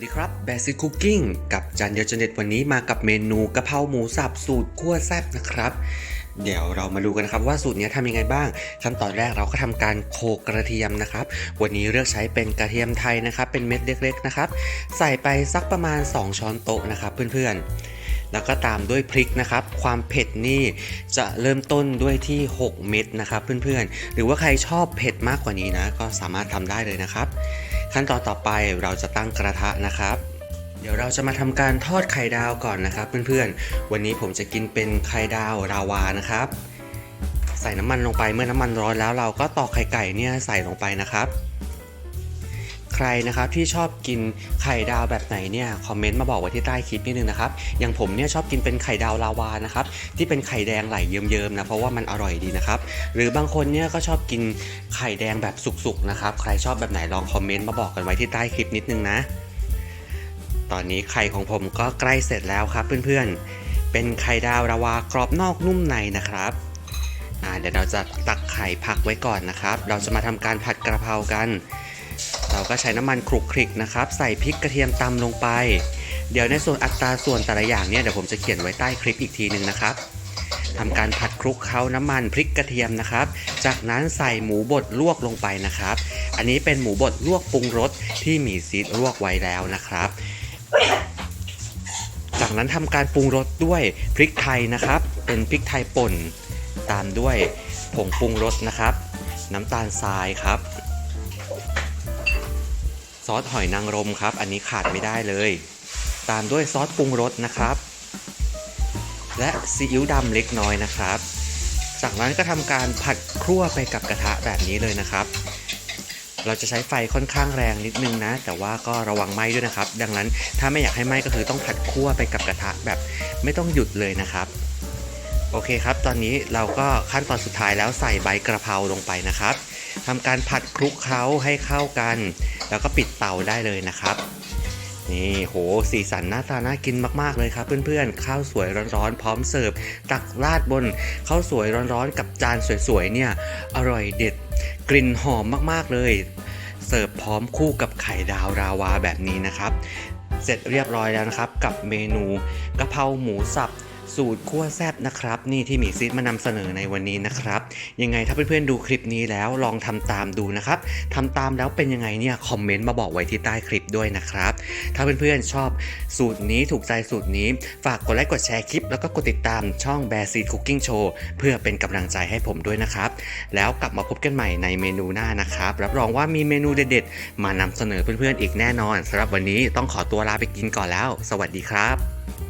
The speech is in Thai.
สวัสดีครับแบสิ c คุกกิ้งกับจันเดียวจนเด็ดวันนี้มากับเมนูกะเพราหมูสับสูตรคั่วแซ่บนะครับ เดี๋ยวเรามาดูกันนะครับว่าสูตรนี้ทำยังไงบ้าง ขั้นตอนแรกเราก็ทำการโขกกระเทียมนะครับ วันนี้เลือกใช้เป็นกระเทียมไทยนะครับ เป็นเม็ดเล็กๆนะครับ ใส่ไปสักประมาณ 2 ช้อนโต๊ะนะครับเพื่อนๆ แล้วก็ตามด้วยพริกนะครับ ความเผ็ดนี่จะเริ่มต้นด้วยที่ 6 เม็ดนะครับเพื่อนๆ หรือว่าใครชอบเผ็ดมากกว่านี้นะก็สามารถทำได้เลยนะครับ ขั้นตอนต่อไปเราจะตั้งกระทะนะครับ เดี๋ยวเราจะมาทำการทอดไข่ดาวก่อนนะครับ เพื่อนๆ วันนี้ผมจะกินเป็นไข่ดาวราวานะครับ ใส่น้ำมันลงไปเมื่อน้ำมันร้อนแล้วเราก็ตอกไข่ไก่เนี่ยใส่ลงไปนะครับ รนะครับที่ชอบกินไข่ดาวแบบไหนเนี่ยคอมเมนต์มาบอกไว้ที่ใต้คลิปนิดนึงนะครับอย่างผมเนี่ยชอบกินเป็นไข่ดาวลาวานะครับที่เป็นไข่แดงไหลเยิ้มๆนะเพราะว่ามันอร่อยดีนะครับหรือบางคนเนี่ยก็ชอบกินไข่แดงแบบสุกๆนะครับใครชอบแบบไหนลองคอมเมนต์มาบอกกันไว้ที่ใต้คลิปนิดนึงนะ ตอนนี้ไข่ของผมก็ใกล้เสร็จแล้วครับเพื่อนๆ เป็นไข่ดาวราวากรอบนอกนุ่มในนะครับเดี๋ยวเราจะตักไข่พักไว้ก่อนนะครับ เราจะมาทำการผัดกระเพรากัน เราก็ใช้น้ำมันคลุกคลิกนะครับ ใส่พริกกระเทียมตำลงไป เดี๋ยวในส่วนอัตราส่วนแต่ละอย่างเนี่ยเดี๋ยวผมจะเขียนไว้ใต้คลิปอีกทีหนึ่งนะครับทำการผัดคลุกเคล้าน้ำมันพริกกระเทียมนะครับ จากนั้นใส่หมูบดลวกลงไปนะครับ อันนี้เป็นหมูบดลวกปรุงรสที่มีซีดลวกไว้แล้วนะครับ จากนั้นทำการปรุงรสด้วยพริกไทยนะครับ เป็นพริกไทยป่น ตามด้วยผงปรุงรสนะครับ น้ำตาลทรายครับ อสหอยนางรมครับ อันนี้ขาดไม่ได้เลย ตามด้วยซอสปรุงรสนะครับ และซีอิ๊วดำเล็กน้อยนะครับ จากนั้นก็ทำการผัดครั่วไปกับกระทะแบบนี้เลยนะครับ เราจะใช้ไฟค่อนข้างแรงนิดนึงนะ แต่ว่าก็ระวังไหม้ด้วยนะครับ ดังนั้นถ้าไม่อยากให้ไหม้ก็คือต้องผัดคั่วไปกับกระทะแบบไม่ต้องหยุดเลยนะครับ โอเคครับ ตอนนี้เราก็ขั้นตอนสุดท้ายแล้วใส่ใบกระเพราลงไปนะครับทำการผัดคลุกเคล้าให้เข้ากัน แล้วก็ปิดเตาได้เลยนะครับ นี่โหสีสันหน้าตาน่ากินมากๆเลยครับ เพื่อนๆ ข้าวสวยร้อนๆ พร้อมเสิร์ฟ ตักราดบนข้าวสวยร้อนๆ กับจานสวยๆ เนี่ย อร่อยเด็ด กลิ่นหอมมากๆเลย เสิร์ฟพร้อมคู่กับไข่ดาวราวาแบบนี้นะครับ เสร็จเรียบร้อยแล้วนะครับ กับเมนูกะเพราหมูสับ สูตรคั่วแซบนะครับ นี่ที่หมีซีดมานำเสนอในวันนี้นะครับ ยังไงถ้าเพื่อนๆดูคลิปนี้แล้วลองทำตามดูนะครับทำตามแล้วเป็นยังไงเนี่ยคอมเมนต์มาบอกไว้ที่ใต้คลิปด้วยนะครับ ถ้าเพื่อนๆชอบสูตรนี้ถูกใจสูตรนี้ ฝากกดไลค์กดแชร์คลิป แล้วก็กดติดตามช่อง Bear Seed Cooking Show เพื่อเป็นกำลังใจให้ผมด้วยนะครับ แล้วกลับมาพบกันใหม่ในเมนูหน้านะครับรับรองว่ามีเมนูเด็ดๆ มานำเสนอเพื่อนๆอีกแน่นอนสำหรับวันนี้ต้องขอตัวลาไปกินก่อนแล้ว สวัสดีครับ